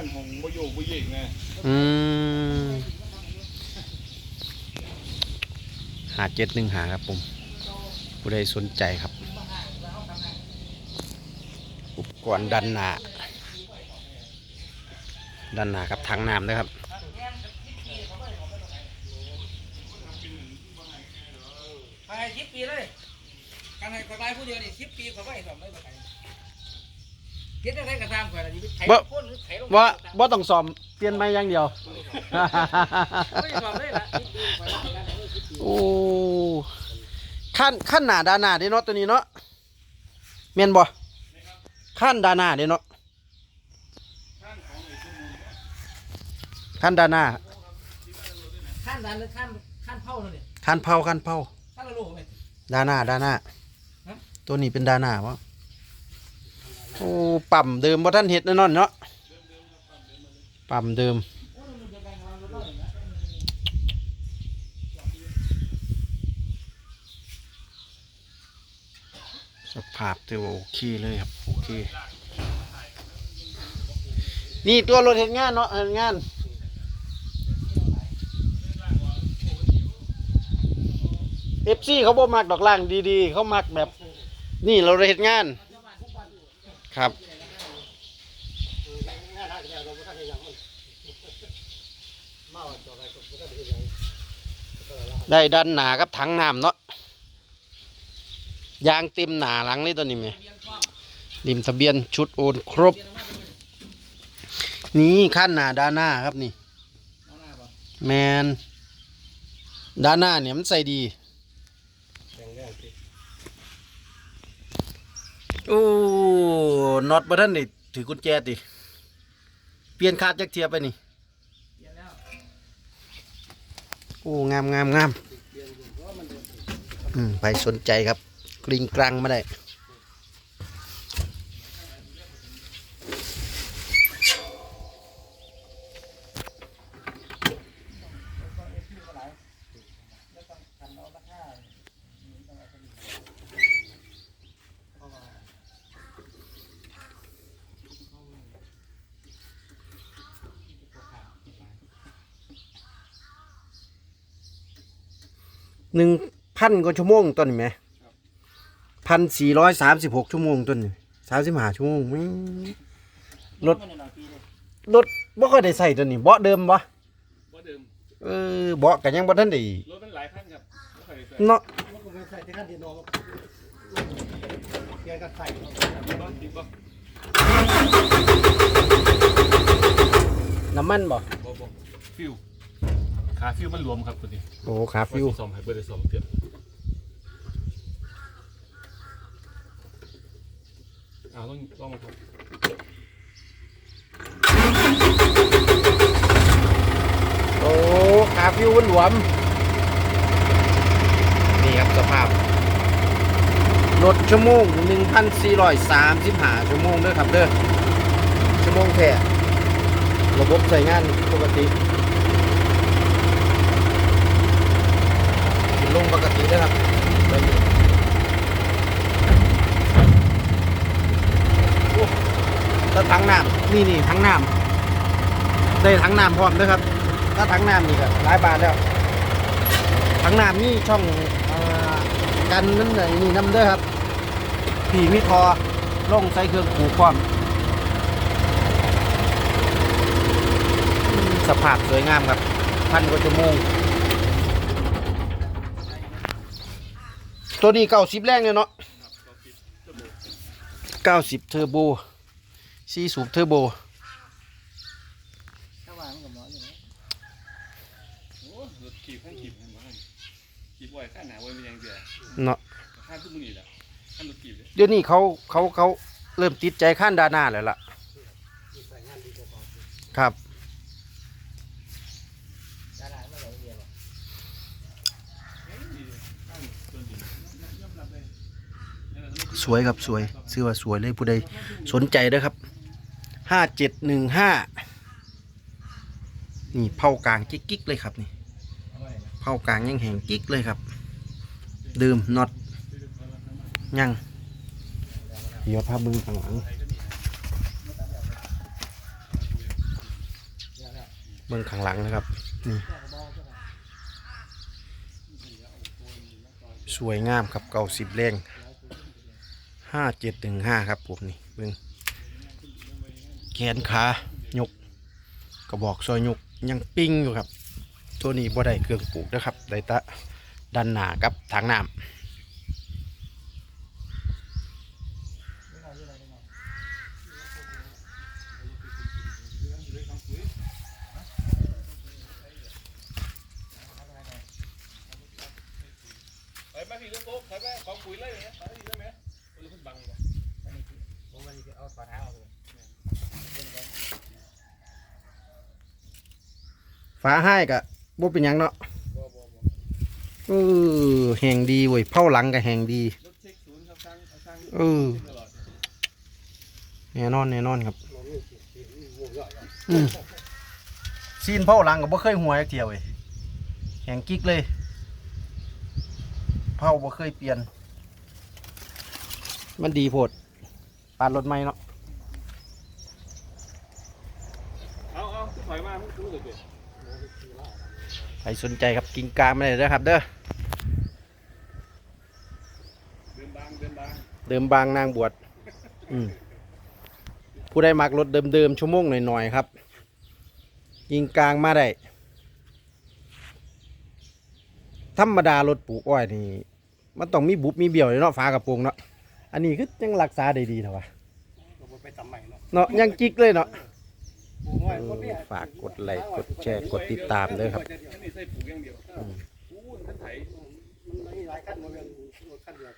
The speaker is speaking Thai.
ขั้นหงบ่โยกบ่เยกไงอืมหาเจ็ดหนึ่งหาครับผมผู้ใดสนใจครับ อุปกรณ์ดันหนาดันหนาครับถังน้ำนะครับไปสิบปีเลยการให้ข่อยไปผู้เดียวนี่สิบปีข่อยบ่ให้สอบไม่บ่ไป เฮ็ดอะไรก็ตามข่อยล่ะนี่ไถบ่คนหรือไถลงว่าว่าต้องซ้อมเปลี่ยนไม้อย่างเดียวบ่ได้สอบเลยล่ะสิบปีข่อยว่าการให้สิบปีโอ้ขั้นขั้นหนาดาหนาเด้เนาะตัวนี้เนาะเมียนบ่ขั้นดาหนาเด้เนาะขั้นดาหนาขั้นดันหรือขั้นขั้นเผานั่นนี่ขั้นเผาขั้นเผาขั้นละโลไหมดาหนาดาหนาฮะตัวนี้เป็นดาหนาวะ โอ้ปั๊มเดิมบ่ท่านเห็ดแน่นอนเนาะปั๊มเดิมสภาพถือว่าโอเคเลยครับโอเคนี่ตัวรถเห็นงานเนาะเห็นงานเอฟซีเขาบ่มักดอกล่างดีๆ เขามักแบบ นี่เราเห็นงาน ครับได้ดันหนากับถังน้ำเนาะยางเต็มหนาหลังเลยตัวนี้ไหมริมทะเบียนชุดโอนครบ นี่ขั้นหนาด้านหน้าครับนี่เอาหน้าบ่แมนด้านหน้าเนี่ยมันใส่ดีโอ้ น็อตบ่ท่านนี่ถือกุญแจติ เปลี่ยนคาดจักเทียบไปนี่โอ้งามงามงามอืมไปสนใจครับ กริงกรังมาได้ หนึ่งพันกว่าชั่วโมงต้นไหมพันสี่ร้อยสามสิบหกชั่วโมงต้นสามสิบห้าชั่วโมงแม่งรถมันหน่อยปีเลยรถบ่ค่อยได้ใส่ตัวนี้เบาะเดิมบ่บ่เดิมเออเบาะกันยังบ่ทันได้รถมันหลายคันครับบ่ค่อยได้ใส่เนาะมันก็ไม่ใส่ที่ขั้นเดียวน้องเกียร์กันใส่บ่ติดบ่น้ำมันบ่บ่บ่ฟิว ขาฟิวมันรวมครับตัวนี้โอ้ขาฟิวซ่อมให้เบิดได้ซ่อมเทียบอ่าต้องต้องครับโอ้ขาฟิวมันหลวม นี่ครับสภาพรถชั่วโมง1,435ชั่วโมงเด้อครับเด้อชั่วโมงแท้ระบบใช้งานปกติขึ้น ลงปกติเด้อครับแบบนี้โอ้แล้วถังน้ำนี่นี่ถังน้ำได้ถังน้ำพร้อมเด้อครับ ถ้าถังน้ำนี่ก็หลายบาทแล้วถังน้ำนี่ช่องเอ่อกันนั่นไหนนี่น้ำเด้อครับผีมีทอลงใส่เครื่องปลูกพร้อมอืมสภาพสวยงามครับพันกว่าชั่วโมง ตัวนี้เก้าสิบแรงเลยเนาะเก้าสิบเทอร์โบซีสูบเทอร์โบถ้าวางมันกับหมออยู่นะโอ้รถขี่ขั้นขี่มันบ่ให้ขี่บ่อยขั้นหนาไว้มันยังเดียเนาะขั้นทุกมื้อนี่แหละขั้นรถขี่เลยเดี๋ยวนี้เขาเขาเขาเริ่มติดใจข้านดาหน้าแล้วล่ะ ครับ ดาราไม่หลงเดียวหรอก สวยครับสวยซื้อว่าสวยเลยผู้ใดสนใจเด้อครับห้าเจ็ดหนึ่งห้านี่เผากลางกิ๊กกิ๊กเลยครับนี่เผากลางยังแห้งกิ๊กเลยครับ ดื่มน็อตยังเดี๋ยวพามึงข้างหลังเบื้องข้างหลังนะครับนี่สวยงามครับเก่าสิบแรง ห้าเจ็ดถึงห้าครับผมนี่เบื้งแขนขายกกระบอกซอยยกยังปิ้งอยู่ครับ ตัวนี้บ่ได้เครื่องปลูกนะครับได้แตะดันหนากับทางน้ำไปมาพี่ลูกโป๊กไปไปของปุ๋ยเลยนะไปพี่ได้ไหม โอ้ยคุณบังบ่ผมวันนี้เอาฝาเท้าเอาเลยฟ้าให้กะบ่เป็นหยังเนาะบ่บ่บ่เออแห่งดีเว้ยเผาหลังก็แห่งดีรถเช็คศูนย์ครับสร้งเอาสร้างเออตลอดแน่นอนแน่นอนครับอืมซีนเผาหลังก็บ่เคยหัวจักเที่ยวเว้ยแห่งกิ๊กเลยเผาบ่เคยเปลี่ยน มันดีโพดปานรถใหม่เนาะเอาเอาคือถอยมามึงรู้สึกดิใครสนใจครับกิ่งกลางมาเลยนะครับ เด้อเดินบางเดินบางเดิมบางนางบวชอืมผู้ได้มักรถเดิมๆชั่วโมงหน่อยๆครับ ยิงกลางมาได้ธรรมดารถปลูกอ้อยนี่ มันต้องมีบุบมีเบี่ยวเลยเนาะฝากระโปรงเนาะ อันนี้คือยังรักษาได้ดีเถอะวะเราไปทำใหม่เนาะเนาะยังจิกเลยเนาะปลูกไว้คนเนี่ยฝากกดไลค์กดแชร์กดติดตามด้วยครับอันนี้ใส่ปลูกอย่างเดียวอืมอู้ท่านไถมันมีหลายขั้นมันเป็นขั้นเดียว